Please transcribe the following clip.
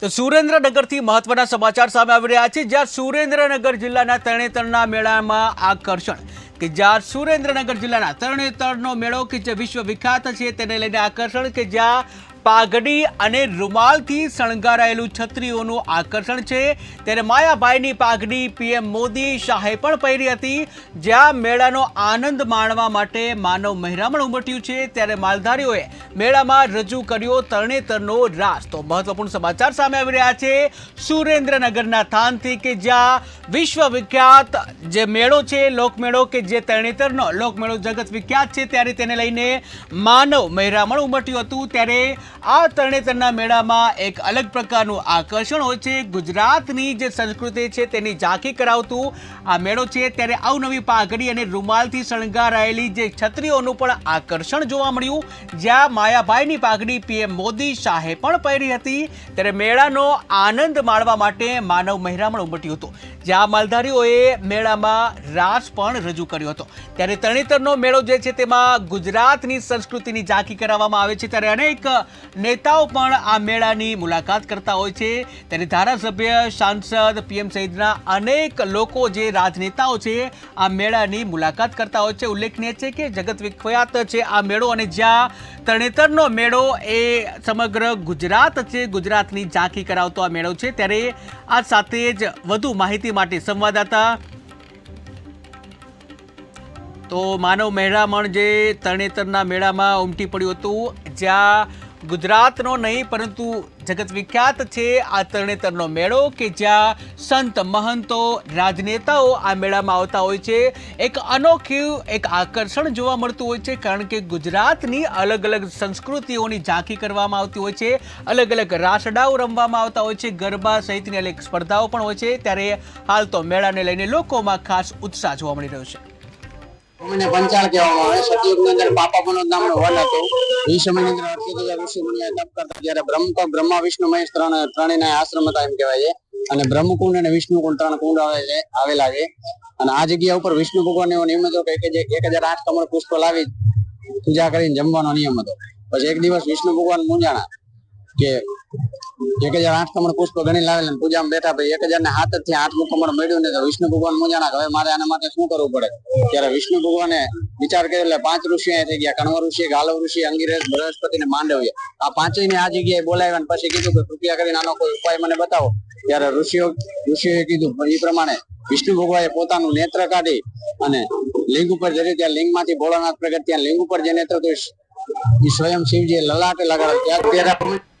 તો સુરેન્દ્રનગરથી મહત્વના સમાચાર સામે આવી રહ્યા છે. જ્યાં સુરેન્દ્રનગર જિલ્લાના તરણેતરના મેળામાં આકર્ષણ કે જ્યાં સુરેન્દ્રનગર જિલ્લાના તરણેતરનો મેળો કે જે વિશ્વ વિખ્યાત છે તેને લઈને આકર્ષણ કે જ્યાં પાઘડી અને રૂમાલથી શણગારાયેલું છત્રીઓનું આકર્ષણ છે. ત્યારે માયાભાઈની પાઘડી પીએમ મોદી શાહે પણ પહેરી હતી. જ્યાં મેળાનો આનંદ માણવા માટે માનવ મહેરામણ ઉમટ્યું છે. ત્યારે માલધારીઓએ મેળામાં રજૂ કર્યો તરણેતરનો રાસ. તો મહત્વપૂર્ણ સમાચાર સામે આવી રહ્યા છે. સુરેન્દ્રનગરના થાનથી કે જ્યાં વિશ્વ વિખ્યાત જે મેળો છે, લોકમેળો કે જે તરણેતરનો લોકમેળો જગત વિખ્યાત છે, ત્યારે તેને લઈને માનવ મહેરામણ ઉમટ્યું હતું. ત્યારે આ તરણેતરના મેળામાં એક અલગ પ્રકારનું આકર્ષણ હોય છે. ગુજરાતની જે સંસ્કૃતિ છે, તેની ઝાંખી કરાવતું આ મેળો છે. ત્યારે અવનવી પાઘડી અને રૂમાલથી શણગારાયેલી જે છત્રીઓનું પણ આકર્ષણ જોવા મળ્યું. જ્યાં માયાભાઈની પાઘડી પીએમ મોદી શાહે પણ પહેરી હતી. ત્યારે મેળાનો આનંદ માણવા માટે માનવ મહેરામણ ઉમટ્યું હતું. જ્યાં માલધારીઓએ મેળામાં રાસ પણ રજૂ કર્યો હતો. ત્યારે તરણેતરનો મેળો જે છે તેમાં ગુજરાતની સંસ્કૃતિની ઝાંખી કરાવવામાં આવે છે. ત્યારે અનેક નેતાઓ પણ આ મેળાની મુલાકાત કરતા હોય છે. ત્યારે ધારાસભ્ય, સાંસદ, પીએમ સહિતના અનેક લોકો જે રાજનેતાઓ છે આ મેળાની મુલાકાત કરતા હોય છે. ઉલ્લેખનીય છે કે જગત વિખ્યાત છે આ મેળો અને જ્યાં તરણેતરનો મેળો એ સમગ્ર ગુજરાત છે, ગુજરાતની ઝાંખી કરાવતો આ મેળો છે. ત્યારે આ સાથે જ વધુ માહિતી માટે સંવાદદાતા તો માનવ મહેરામણ જે તરણેતરના મેળામાં ઉમટી પડ્યું હતું જ્યાં ગુજરાતનો નહીં, પરંતુ જગત વિખ્યાત છે આ તરણેતરનો મેળો કે જ્યાં સંત મહંતો, રાજનેતાઓ આ મેળામાં આવતા હોય છે. એક અનોખ્યું એક આકર્ષણ જોવા મળતું હોય છે, કારણ કે ગુજરાતની અલગ અલગ સંસ્કૃતિઓની ઝાંખી કરવામાં આવતી હોય છે. અલગ અલગ રાસડાઓ રમવામાં આવતા હોય છે, ગરબા સહિતની અનેક સ્પર્ધાઓ પણ હોય છે. ત્યારે હાલ તો મેળાને લઈને લોકોમાં ખાસ ઉત્સાહ જોવા મળી રહ્યો છે. ભૂમિને પંચાળ કહેવામાં આવે સતયુગની અંદર પાપા મનોજ નામનો વન હતો. એ સમયની અંદર હજાર ઋષિ મુનિઓ તપ કરતા ત્યારે બ્રહ્મ બ્રહ્મા, વિષ્ણુ, મહેશ ત્રણ ત્રણેયના આશ્રમ હતા એમ કહેવાય છે. અને બ્રહ્મકુંડ અને વિષ્ણુકુંડ ત્રણ કુંડ આવે છે, આવેલા છે. અને આ જગ્યા ઉપર વિષ્ણુ ભગવાન એવો નિયમ હતો કે એક હજાર આઠ કમળ પુષ્પ લાવી પૂજા કરીને જમવાનો નિયમ હતો. પછી એક દિવસ વિષ્ણુ ભગવાન મૂંઝાણા કે એક હજાર આઠ કમળ પુષ્પ ગણી લાવેલા પૂજામાં બેઠા ભાઈ એક હજાર ને હાથથી આઠમું કમળ મળ્યું ને તો વિષ્ણુ ભગવાન મૂંઝાણા હવે મારે આના માટે શું કરવું પડે? ત્યારે વિષ્ણુ ભગવાને વિચાર કર્યો એટલે પાંચ ઋષિ અહીંયા થઈ ગયા. કણવ ઋષિ ગાલવ ઋષિ અંગિરસ બૃહસ્પતિ ને માંડવ્ય. આ પાંચેય ને આ જગ્યાએ બોલાવ્યા અને પછી કીધું કે કૃપયા કરીને આનો કોઈ ઉપાય મને બતાવો. ત્યારે ઋષિઓ, ઋષિઓએ કીધું એ પ્રમાણે વિષ્ણુ ભગવાને પોતાનું નેત્ર કાઢી અને લિંગ ઉપર જરી ત્યાં લિંગમાંથી ભોળાનાથ પ્રગટ ત્યાં લિંગ ઉપર જે નેત્ર સ્વયં શિવજીએ લલાટે લગાડ્યો